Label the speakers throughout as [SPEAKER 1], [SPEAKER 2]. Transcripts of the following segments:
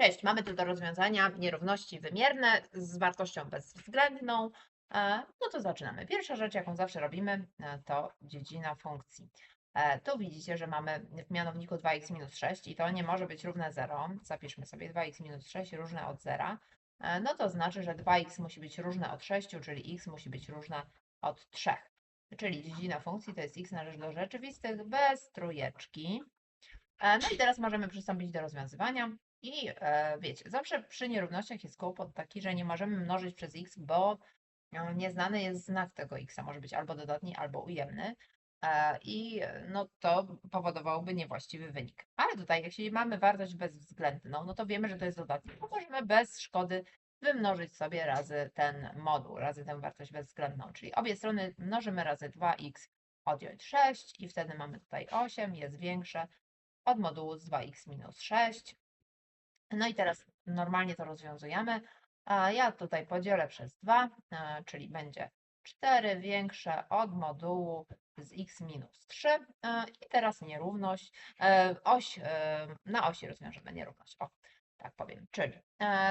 [SPEAKER 1] Cześć, mamy tu do rozwiązania nierówności wymierne z wartością bezwzględną. E, No to zaczynamy. Pierwsza rzecz, jaką zawsze robimy, e, to dziedzina funkcji. E, Tu widzicie, że mamy w mianowniku 2x minus 6 i to nie może być równe 0. Zapiszmy sobie 2x minus 6 różne od 0. E, No to znaczy, że 2x musi być różne od 6, czyli x musi być różne od 3. Czyli dziedzina funkcji to jest x należy do rzeczywistych bez trójeczki. E, No i teraz możemy przystąpić do rozwiązywania. I e, wiecie, zawsze przy nierównościach jest kłopot taki, że nie możemy mnożyć przez x, bo e, nieznany jest znak tego x, może być albo dodatni, albo ujemny. I no, to powodowałoby niewłaściwy wynik. Ale tutaj, jeśli mamy wartość bezwzględną, no to wiemy, że to jest dodatni. To możemy bez szkody wymnożyć sobie razy ten moduł, razy tę wartość bezwzględną. Czyli obie strony mnożymy razy 2x, odjąć 6 i wtedy mamy tutaj 8, jest większe od modułu z 2x minus 6. No i teraz normalnie to rozwiązujemy. Ja tutaj podzielę przez 2, e, czyli będzie 4 większe od modułu z x minus 3. E, I teraz nierówność, e, oś, na osi rozwiążemy nierówność. O, tak powiem. Czyli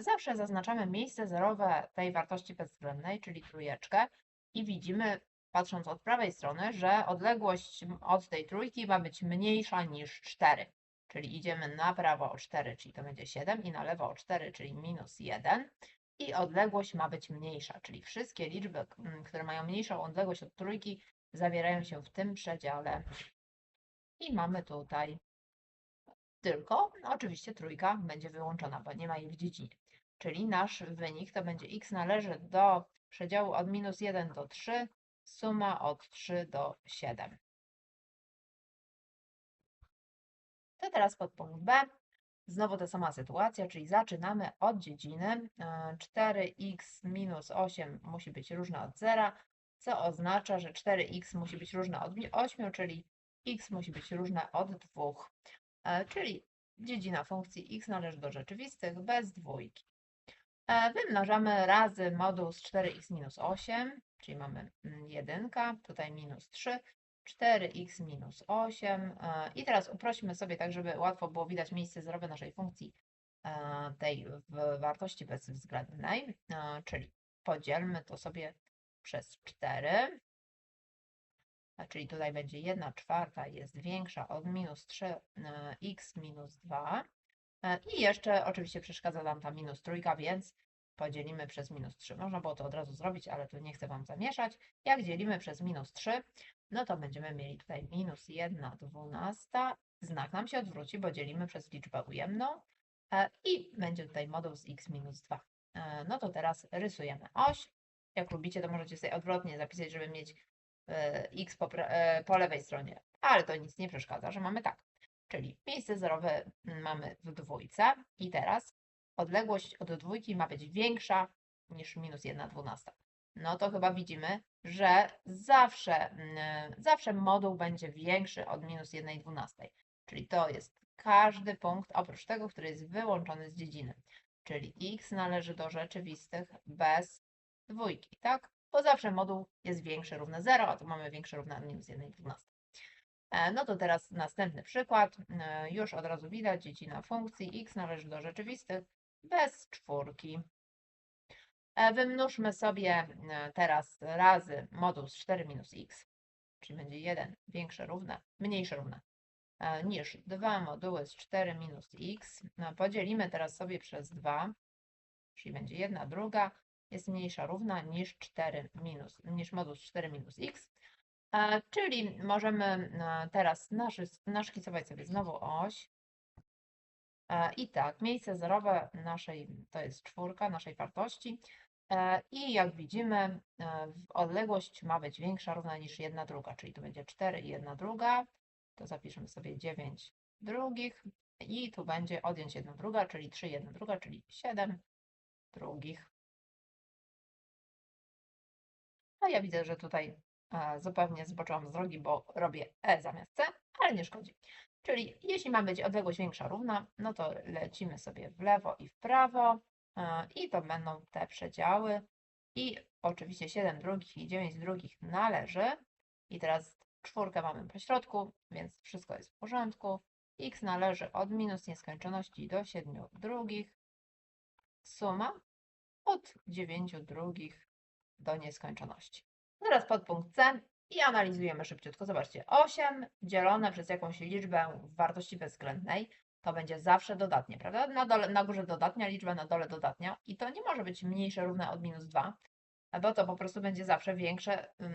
[SPEAKER 1] zawsze zaznaczamy miejsce zerowe tej wartości bezwzględnej, czyli trójeczkę i widzimy, patrząc od prawej strony, że odległość od tej trójki ma być mniejsza niż 4. Czyli idziemy na prawo o 4, czyli to będzie 7 i na lewo o 4, czyli minus 1. I odległość ma być mniejsza, czyli wszystkie liczby, mm, które mają mniejszą odległość od trójki, zawierają się w tym przedziale. I mamy tutaj tylko, no oczywiście trójka będzie wyłączona, bo nie ma jej w dziedzinie. Czyli nasz wynik to będzie x należy do przedziału od minus 1 do 3, suma od 3 do 7. To teraz podpunkt B. Znowu ta sama sytuacja, czyli zaczynamy od dziedziny. E, 4x minus 8 musi być różne od 0, co oznacza, że 4x musi być różne od 8, czyli x musi być różne od 2. E, Czyli dziedzina funkcji x należy do rzeczywistych bez dwójki. E, Wymnażamy razy moduł z 4x minus 8, czyli mamy 1, tutaj minus 3, 4x minus 8. e, I teraz uprośmy sobie tak, żeby łatwo było widać miejsce zerowe naszej funkcji e, tej w wartości bezwzględnej, e, czyli podzielmy to sobie przez 4. a Czyli tutaj będzie 1 czwarta jest większa od minus 3x minus 2. E, I jeszcze oczywiście przeszkadza nam ta minus trójka, więc podzielimy przez minus 3. Można było to od razu zrobić, ale tu nie chcę Wam zamieszać. Jak dzielimy przez minus 3, no to będziemy mieli tutaj minus 1 dwunasta. Znak nam się odwróci, bo dzielimy przez liczbę ujemną e, i będzie tutaj moduł z x minus 2. E, No to teraz rysujemy oś. Jak lubicie, to możecie sobie odwrotnie zapisać, żeby mieć e, x po, po lewej stronie, ale to nic nie przeszkadza, że mamy tak. Czyli miejsce zerowe mamy w dwójce i teraz odległość od dwójki ma być większa niż minus 1 dwunasta. No to chyba widzimy, że zawsze, mm, zawsze moduł będzie większy od minus 1 dwunastej. Czyli to jest każdy punkt oprócz tego, który jest wyłączony z dziedziny. Czyli x należy do rzeczywistych bez dwójki, tak? Bo zawsze moduł jest większy równe 0, a tu mamy większe równe od minus 1 dwunastej. E, No to teraz następny przykład. E, Już od razu widać dziedzina funkcji x należy do rzeczywistych bez czwórki. E, Wymnóżmy sobie e, teraz razy moduł z 4 minus x, czyli będzie 1 większe równe, mniejsze równe e, niż 2 moduły z 4 minus x. No, Podzielimy teraz sobie przez 2, czyli będzie 1 druga jest mniejsza równa niż 4 minus, niż moduł z 4 minus x. Czyli możemy teraz naszys- naszkicować sobie znowu oś. E, I tak, miejsce zerowe naszej, to jest czwórka naszej wartości. E, I jak widzimy, e, odległość ma być większa, równa niż 1 druga, czyli tu będzie 4 i 1 druga. To zapiszemy sobie 9 drugich. I tu będzie odjąć 1 druga, czyli 3 1 druga, czyli 7 drugich. A ja widzę, że tutaj zupełnie zboczyłam z drogi, bo robię E zamiast C, ale nie szkodzi. Czyli jeśli ma być odległość większa równa, no to lecimy sobie w lewo i w prawo e, i to będą te przedziały. I oczywiście 7 drugich i 9 drugich należy. I teraz czwórkę mamy po środku, więc wszystko jest w porządku. x należy od minus nieskończoności do 7 drugich. Suma od 9 drugich do nieskończoności. Teraz podpunkt C i analizujemy szybciutko. Zobaczcie, 8 dzielone przez jakąś liczbę w wartości bezwzględnej to będzie zawsze dodatnie, prawda? Na, dole, na górze dodatnia liczba, na dole dodatnia i to nie może być mniejsze równe od minus 2, bo to po prostu będzie zawsze większe, um,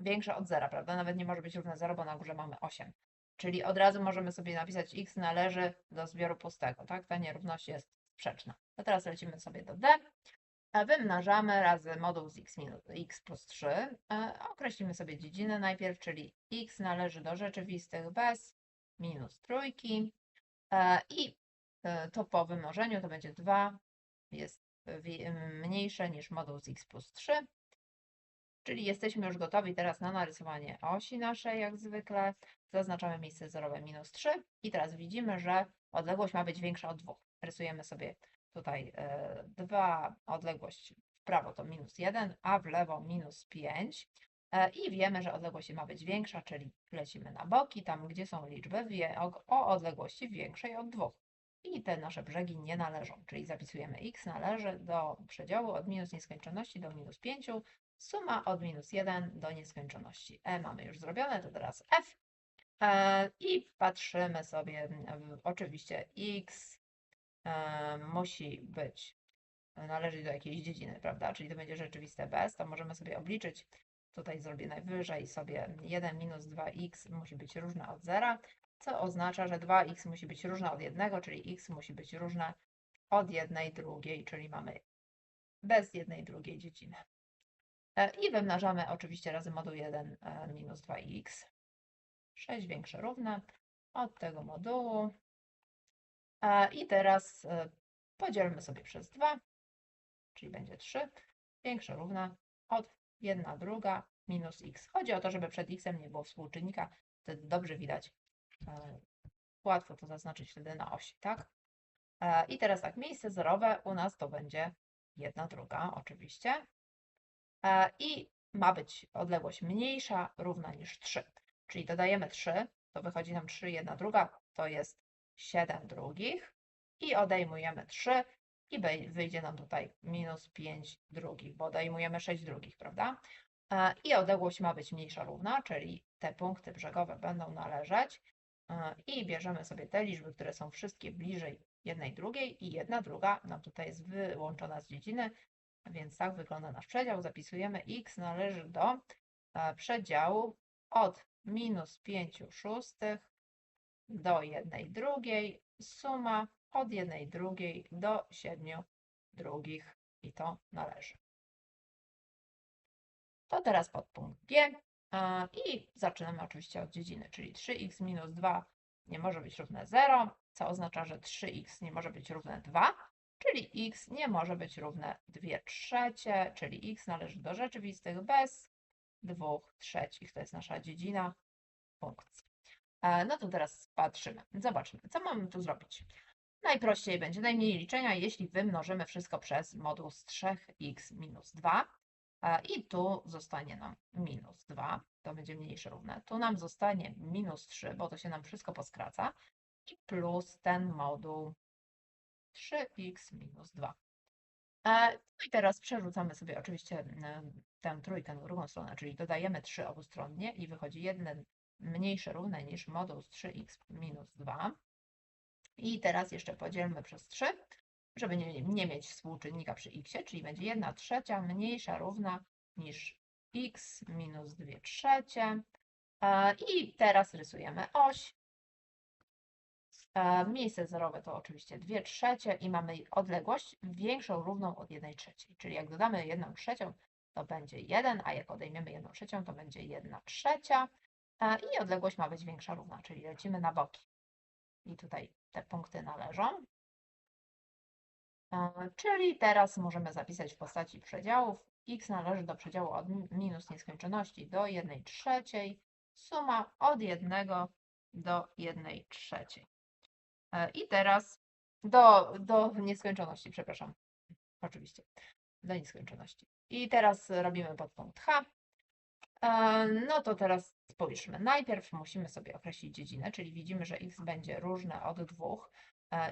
[SPEAKER 1] większe od zera, prawda? Nawet nie może być równe 0, bo na górze mamy 8. Czyli od razu możemy sobie napisać x należy do zbioru pustego, tak? Ta nierówność jest sprzeczna. To teraz lecimy sobie do d. Wymnażamy razy moduł z x, minus, x plus 3. E, określimy sobie dziedzinę najpierw, czyli x należy do rzeczywistych bez minus trójki. E, I e, to po wymożeniu to będzie 2 jest mniejsze niż moduł z x plus 3. Czyli jesteśmy już gotowi teraz na narysowanie osi naszej, jak zwykle. Zaznaczamy miejsce zerowe minus 3 i teraz widzimy, że odległość ma być większa od 2. Rysujemy sobie tutaj 2, e, odległość w prawo to minus 1, a w lewo minus 5. E, I wiemy, że odległość ma być większa, czyli lecimy na boki, tam gdzie są liczby o, odległości większej od 2. I te nasze brzegi nie należą, czyli zapisujemy x należy do przedziału od minus nieskończoności do minus 5, suma od minus 1 do nieskończoności. E mamy już zrobione, to teraz f. E, I patrzymy sobie, oczywiście x musi być, należy do jakiejś dziedziny, prawda? Czyli to będzie rzeczywiste bez, to możemy sobie obliczyć, tutaj zrobię najwyżej sobie 1 minus 2x musi być różne od zera, co oznacza, że 2x musi być różne od 1, czyli x musi być różne od jednej drugiej, czyli mamy bez jednej drugiej dziedziny. E, I wymnażamy oczywiście razy moduł 1 e, minus 2x. 6 większe równe od tego modułu. E, I teraz podzielmy sobie przez 2, czyli będzie 3 większe równe od 1 druga minus x. Chodzi o to, żeby przed x nie było współczynnika, wtedy dobrze widać. Łatwo to zaznaczyć wtedy na osi, tak? I teraz tak, miejsce zerowe u nas to będzie 1 druga oczywiście. E, i ma być odległość mniejsza, równa niż 3. Czyli dodajemy 3, to wychodzi nam 3, 1 druga, to jest 7 drugich i odejmujemy 3 i wyjdzie nam tutaj minus 5 drugich, bo odejmujemy 6 drugich, prawda? E, I odległość ma być mniejsza, równa, czyli te punkty brzegowe będą należeć e, i bierzemy sobie te liczby, które są wszystkie bliżej jednej drugiej i jedna druga nam tutaj jest wyłączona z dziedziny, więc tak wygląda nasz przedział. Zapisujemy x należy do e, przedziału od minus 5 szóstych do 1 drugiej, suma od 1 drugiej do 7 drugich i to należy. To teraz podpunkt G i zaczynamy oczywiście od dziedziny, czyli 3x minus 2 nie może być równe 0, co oznacza, że 3x nie może być równe 2, czyli x nie może być równe 2 trzecie, czyli x należy do rzeczywistych bez 2 trzecich. To jest nasza dziedzina funkcji. E, no to teraz patrzymy. Zobaczmy, co mamy tu zrobić. Najprościej będzie najmniej liczenia, jeśli wymnożymy wszystko przez moduł z 3x minus 2. E, I tu zostanie nam minus 2, to będzie mniejsze równe. Tu nam zostanie minus 3, bo to się nam wszystko poskraca. I plus ten moduł 3x minus 2. E, no i teraz przerzucamy sobie oczywiście tę trójkę na drugą stronę, czyli dodajemy 3 obustronnie i wychodzi jeden mniejsze równe niż moduł z 3x minus 2. I teraz jeszcze podzielmy przez 3, żeby nie, nie mieć współczynnika przy x, czyli będzie 1 trzecia mniejsza równa niż x minus 2 trzecie. E, I teraz rysujemy oś E, miejsce zerowe to oczywiście 2 trzecie i mamy odległość większą równą od 1 trzeciej. Czyli jak dodamy 1 trzecią, to będzie 1, a jak odejmiemy 1 trzecią, to będzie 1 trzecia. I odległość ma być większa równa, czyli lecimy na boki. I tutaj te punkty należą. Czyli teraz możemy zapisać w postaci przedziałów. x należy do przedziału od minus nieskończoności do 1 trzeciej. Suma od 1 do 1 trzeciej. E, I teraz do, do nieskończoności, przepraszam. Oczywiście, do nieskończoności. I teraz robimy podpunkt H. E, No to teraz spójrzmy. Najpierw musimy sobie określić dziedzinę, czyli widzimy, że x będzie różne od 2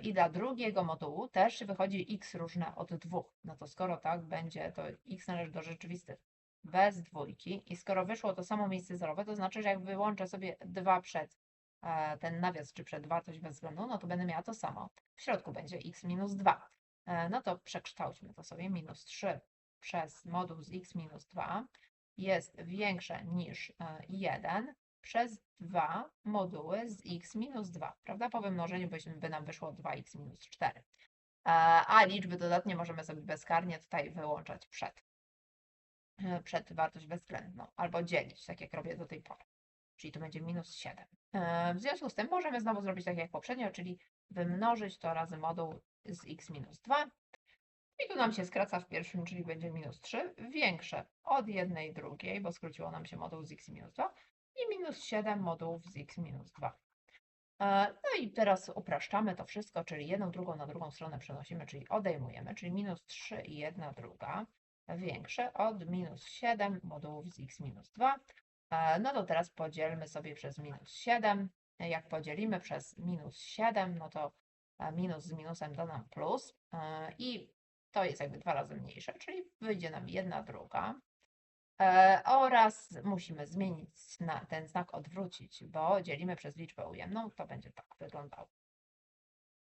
[SPEAKER 1] i dla drugiego modułu też wychodzi x różne od 2. No to skoro tak będzie, to x należy do rzeczywistych bez dwójki i skoro wyszło to samo miejsce zerowe, to znaczy, że jak wyłączę sobie 2 przed e, ten nawias, czy przed wartość bez względu, no to będę miała to samo. W środku będzie x minus 2. E, No to przekształćmy to sobie. Minus 3 przez moduł z x minus 2 jest większe niż e, 1 przez 2 moduły z x minus 2, prawda? Po wymnożeniu by nam wyszło 2x minus 4. E, A liczby dodatnie możemy sobie bezkarnie tutaj wyłączać przed, e, przed wartość bezwzględną, albo dzielić, tak jak robię do tej pory. Czyli to będzie minus 7. E, W związku z tym możemy znowu zrobić tak jak poprzednio, czyli wymnożyć to razy moduł z x minus 2. I tu nam się skraca w pierwszym, czyli będzie minus 3, większe od jednej drugiej, bo skróciło nam się moduł z x minus 2 i minus 7 modułów z x minus 2. E, No i teraz upraszczamy to wszystko, czyli jedną drugą na drugą stronę przenosimy, czyli odejmujemy, czyli minus 3 i 1 druga większe od minus 7 modułów z x minus 2. E, No to teraz podzielmy sobie przez minus 7. Jak podzielimy przez minus 7, no to e, minus z minusem da nam plus i to jest jakby dwa razy mniejsze, czyli wyjdzie nam jedna druga. E, oraz musimy zmienić na ten znak odwrócić, bo dzielimy przez liczbę ujemną, to będzie tak wyglądało.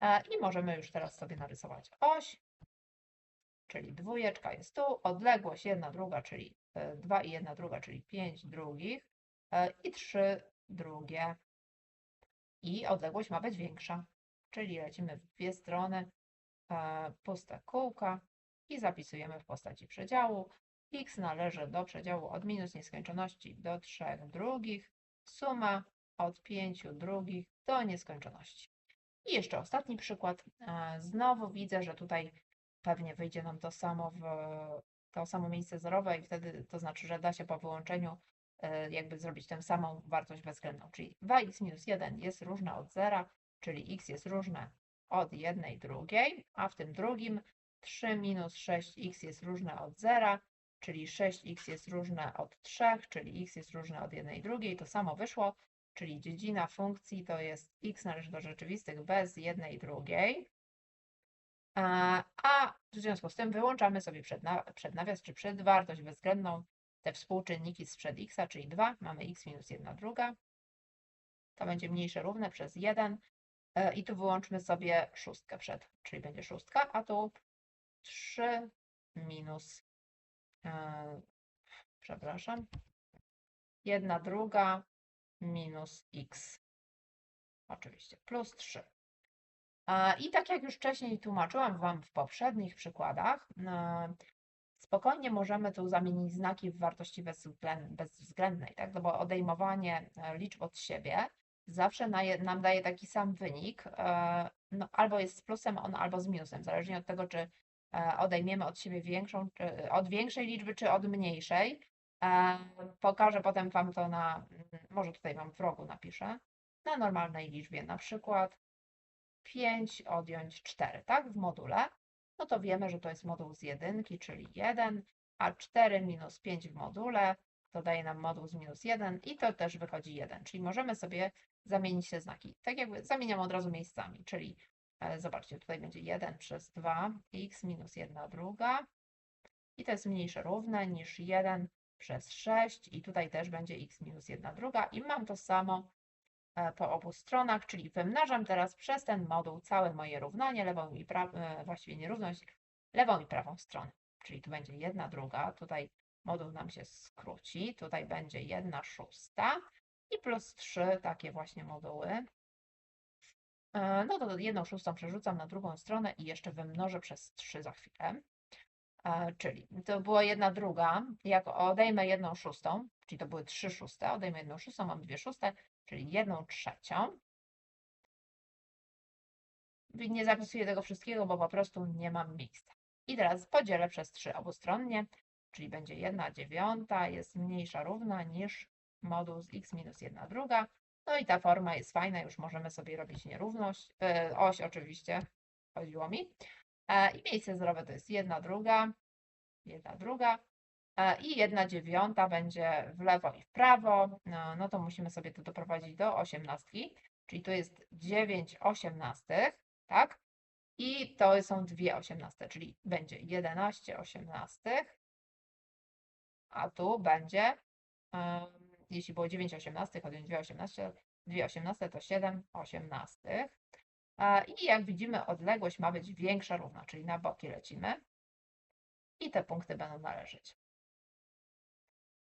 [SPEAKER 1] E, I możemy już teraz sobie narysować oś, czyli dwójeczka jest tu, odległość jedna druga, czyli 2 i jedna druga, czyli 5 drugich e, i 3 drugie. I odległość ma być większa, czyli lecimy w dwie strony, e, puste kółka i zapisujemy w postaci przedziału. x należy do przedziału od minus nieskończoności do 3 drugich, suma od 5 drugich do nieskończoności. I jeszcze ostatni przykład. Znowu widzę, że tutaj pewnie wyjdzie nam to samo w to samo miejsce zerowe i wtedy to znaczy, że da się po wyłączeniu e, jakby zrobić tę samą wartość bezwzględną, czyli 2x minus 1 jest różne od zera, czyli x jest różne od jednej drugiej, a w tym drugim 3 minus 6x jest różne od zera, czyli 6x jest różne od 3, czyli x jest różne od jednej drugiej. To samo wyszło, czyli dziedzina funkcji to jest x należy do rzeczywistych bez jednej drugiej. A, w związku z tym wyłączamy sobie przed, przed nawias czy przed wartość bezwzględną te współczynniki sprzed x, czyli 2. Mamy x minus 1 druga. To będzie mniejsze równe przez 1. E, I tu wyłączmy sobie szóstkę przed, czyli będzie szóstka, a tu 3 minus, e, przepraszam, 1 druga minus x. Oczywiście, plus 3. A, I tak jak już wcześniej tłumaczyłam Wam w poprzednich przykładach, e, spokojnie możemy tu zamienić znaki w wartości bezwzględ- bezwzględnej, tak? No bo odejmowanie e, liczb od siebie zawsze nam daje taki sam wynik, e, no, albo jest z plusem on, albo z minusem, zależnie od tego, czy e, odejmiemy od siebie większą, czy, od większej liczby, czy od mniejszej. E, Pokażę potem Wam to na, mm, może tutaj Wam w rogu napiszę, na normalnej liczbie, na przykład 5 odjąć 4, tak, w module, no to wiemy, że to jest moduł z jedynki, czyli 1, a 4 minus 5 w module to daje nam moduł z minus 1 i to też wychodzi 1, czyli możemy sobie zamienić te znaki. Tak jakby zamieniam od razu miejscami, czyli e, zobaczcie, tutaj będzie 1 przez 2, x minus 1 druga i to jest mniejsze równe niż 1 przez 6 i tutaj też będzie x minus 1 druga i mam to samo e, po obu stronach, czyli wymnażam teraz przez ten moduł całe moje równanie, lewą i prawą, właściwie nierówność, lewą i prawą stronę. Czyli tu będzie jedna druga, tutaj moduł nam się skróci, tutaj będzie jedna szósta i plus 3 takie właśnie moduły. E, No to jedną szóstą przerzucam na drugą stronę i jeszcze wymnożę przez 3 za chwilę. E, Czyli to była jedna druga, jak odejmę jedną szóstą, czyli to były trzy szóste, odejmę jedną szóstą, mam dwie szóste, czyli jedną trzecią. Nie zapisuję tego wszystkiego, bo po prostu nie mam miejsca. I teraz podzielę przez 3 obustronnie, czyli będzie 1 dziewiąta jest mniejsza równa niż moduł z x minus 1 druga. No i ta forma jest fajna, już możemy sobie robić nierówność, e, oś oczywiście, chodziło mi. E, I miejsce zerowe to jest 1 druga, 1 druga, e, i 1 dziewiąta będzie w lewo i w prawo, no, no to musimy sobie to doprowadzić do osiemnastki, czyli tu jest 9 osiemnastych, tak? I to są dwie osiemnaste, czyli będzie 11 osiemnastych, a tu będzie, em, jeśli było 9 osiemnastych, odjąć 2 osiemnaste, 2 osiemnaste to 7 osiemnastych. I jak widzimy, odległość ma być większa, równa, czyli na boki lecimy. I te punkty będą należeć.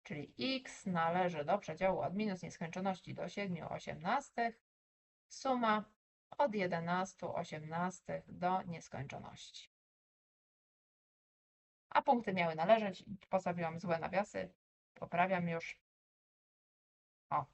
[SPEAKER 1] Czyli x należy do przedziału od minus nieskończoności do 7 osiemnastych. Suma od 11 osiemnastych do nieskończoności. A punkty miały należeć. Postawiłam złe nawiasy. Poprawiam już. O,